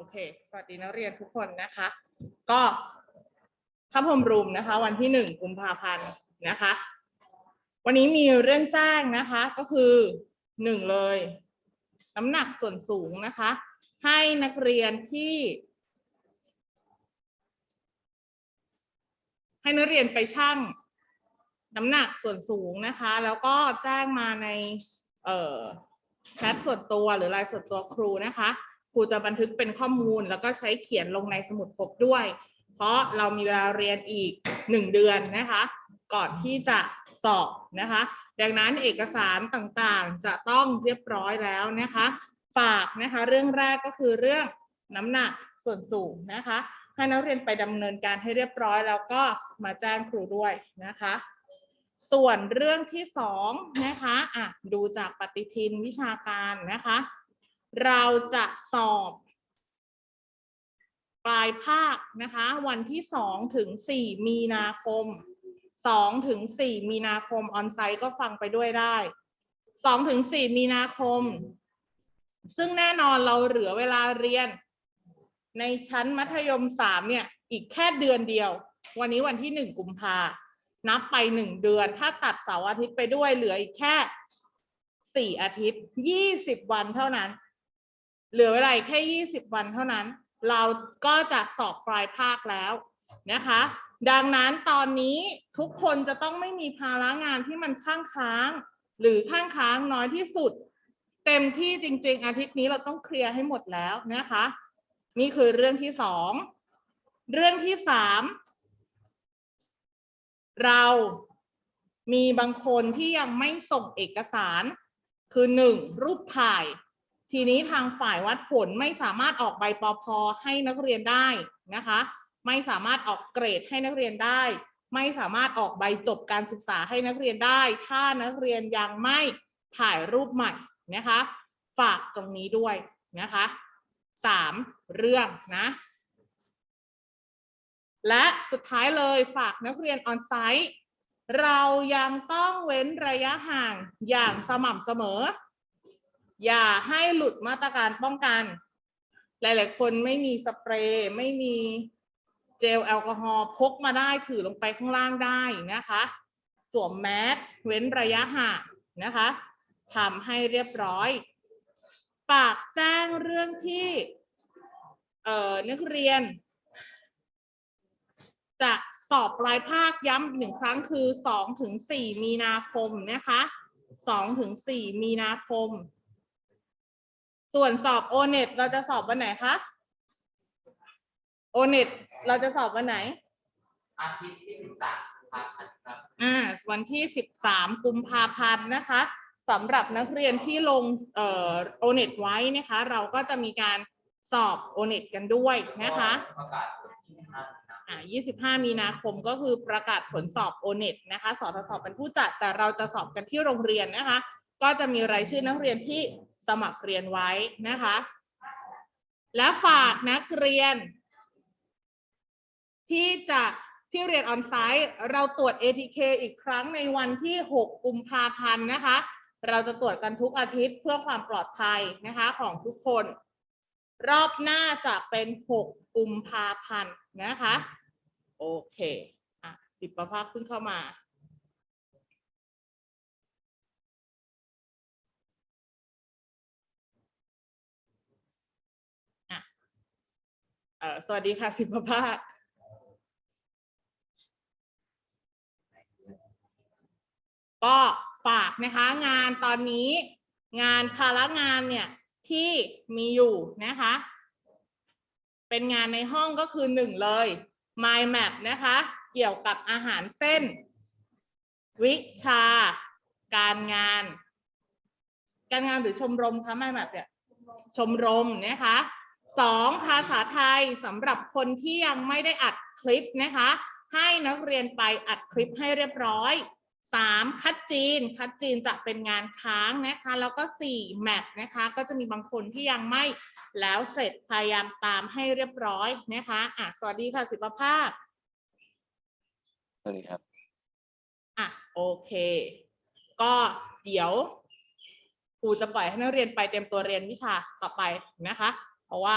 โอเค สวัสดีนักเรียนทุกคนนะคะ ก็ข้าพมรุมนะคะ วันที่หนึ่งกุมภาพันธ์นะคะ วันนี้มีเรื่องแจ้งนะคะ ก็คือหนึ่งเลย น้ำหนักส่วนสูงนะคะ ให้นักเรียนที่ ให้นักเรียนไปชั่ง น้ำหนักส่วนสูงนะคะ แล้วก็แจ้งมาใน เอ่อแชทส่วนตัวหรือไลน์ส่วนตัวครูนะคะ ครูจะบันทึกเป็นข้อมูล แล้วก็ใช้เขียนลงในสมุดพกด้วย เพราะเรามีเวลาเรียนอีกหนึ่งเดือนนะคะ ก่อนที่จะสอบนะคะ ดังนั้นเอกสารต่างๆจะต้องเรียบร้อยแล้วนะคะ ฝากนะคะเรื่องแรกก็คือเรื่องน้ำหนักส่วนสูงนะคะให้นักเรียนไปดำเนินการให้เรียบร้อย แล้วก็มาแจ้งครูด้วยนะคะ ส่วนเรื่องที่สองนะคะอะดูจากปฏิทินวิชาการนะคะ เราจะสอบ ปลายภาคนะคะ วันที่สองถึงสี่มีนาคมสองถึงสี่มีนาคมออนไซต์ก็ฟังไปด้วยได้สองถึงสี่มีนาคม ซึ่งแน่นอนเราเหลือเวลาเรียน ในชั้นมัธยมสามเนี่ย อีกแค่เดือนเดียว วันนี้วันที่หนึ่งกุมภานับไปหนึ่งเดือน ถ้าตัดเสาร์อาทิตย์ไปด้วยเหลืออีกแค่สี่อาทิตย์ยี่สิบวันเท่านั้น เหลือเวลาแค่ยี่สิบวันเท่านั้น เราก็จะสอบปลายภาคแล้วนะคะ ดังนั้นตอนนี้ทุกคนจะต้องไม่มีภาระงานที่มันข้างค้าง หรือข้างค้างน้อยที่สุด เต็มที่จริง ๆ อาทิตย์นี้เราต้องเคลียร์ให้หมดแล้วนะคะ นี่คือเรื่องที่สองเรื่องที่สามเรามีบางคนที่ยังไม่ส่งเอกสาร คือหนึ่งรูปถ่าย ทีนี้ทางฝ่ายวัดผลไม่สามารถออกใบปพให้นักเรียนได้นะคะ ไม่สามารถออกเกรดให้นักเรียนได้ ไม่สามารถออกใบจบการศึกษาให้นักเรียนได้ ถ้านักเรียนยังไม่ถ่ายรูปใหม่นะคะ ฝากตรงนี้ด้วยนะคะสามเรื่องนะและสุดท้ายเลยฝากนักเรียนออนไซต์เรายังต้องเว้นระยะห่างอย่างสม่ำเสมอ อย่าให้หลุดมาตรการป้องกัน หลาย ๆ คนไม่มีสเปรย์ ไม่มีเจลแอลกอฮอล์พกมาได้ถือลงไปข้างล่างได้นะคะ สวมแมสเว้นระยะห่างนะคะทำให้เรียบร้อยฝากแจ้งเรื่องที่เอ่อนักเรียน จะสอบปลายภาคย้ำหนึ่งครั้งคือสองถึงสี่มีนาคมนะคะสองถึงสี่มีนาคม ส่วนสอบโอเน็ตเราจะสอบวันไหนคะโอเน็ตเราจะสอบวันไหน อาทิตย์ที่สิบสามครับครับอ่าวันที่สิบสามกุมภาพันธ์นะคะสำหรับนักเรียนที่ลงเอ่อโอเน็ตไว้นะคะ เราก็จะมีการสอบโอเน็ตกันด้วยนะคะ ประกาศผลที่ห้ามีนาคมอ่า25 มีนาคมก็คือประกาศผลสอบโอเน็ตนะคะ สทศเป็นผู้จัด แต่เราจะสอบกันที่โรงเรียนนะคะ ก็จะมีรายชื่อนักเรียนที่ สมัครเรียนไว้นะคะ และฝากนักเรียน ที่จะที่เรียนออนไซต์เราตรวจ ATK อีกครั้งในวันที่ 6 กุมภาพันธ์นะคะ เราจะตรวจกันทุกอาทิตย์เพื่อความปลอดภัยนะคะของทุกคน รอบหน้าจะเป็น 6 กุมภาพันธ์นะคะ โอเค อะสิบประภาคเพิ่งเข้ามา เออสวัสดีค่ะสิบประภาคก็ฝากนะคะงานตอนนี้งานภาระงานเนี่ยที่มีอยู่นะคะ เป็นงานในห้องก็คือหนึ่งเลย Mind Map นะคะ เกี่ยวกับอาหารเส้น วิชา การงาน การงานหรือชมรมคะ Mind Map เนี่ยชมรมนะคะ สองภาษาไทยสำหรับคนที่ยังไม่ได้อัดคลิปนะคะ ให้นักเรียนไปอัดคลิปให้เรียบร้อยสามคัดจีน คัดจีนจะเป็นงานค้างนะคะ แล้วก็สี่แมทนะคะ ก็จะมีบางคนที่ยังไม่แล้วเสร็จพยายามตามให้เรียบร้อยนะคะอะสวัสดีค่ะสิบภาคสวัสดีครับอะโอเค ก็เดี๋ยวครูจะปล่อยให้นักเรียนไปเตรียมตัวเรียนวิชาต่อไปนะคะ เพราะว่า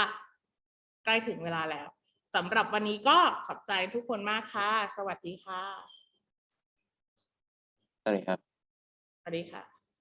ใกล้ถึงเวลาแล้วสำหรับวันนี้ก็ขอบใจทุกคนมากค่ะ สวัสดีค่ะ สวัสดีครับ สวัสดีค่ะ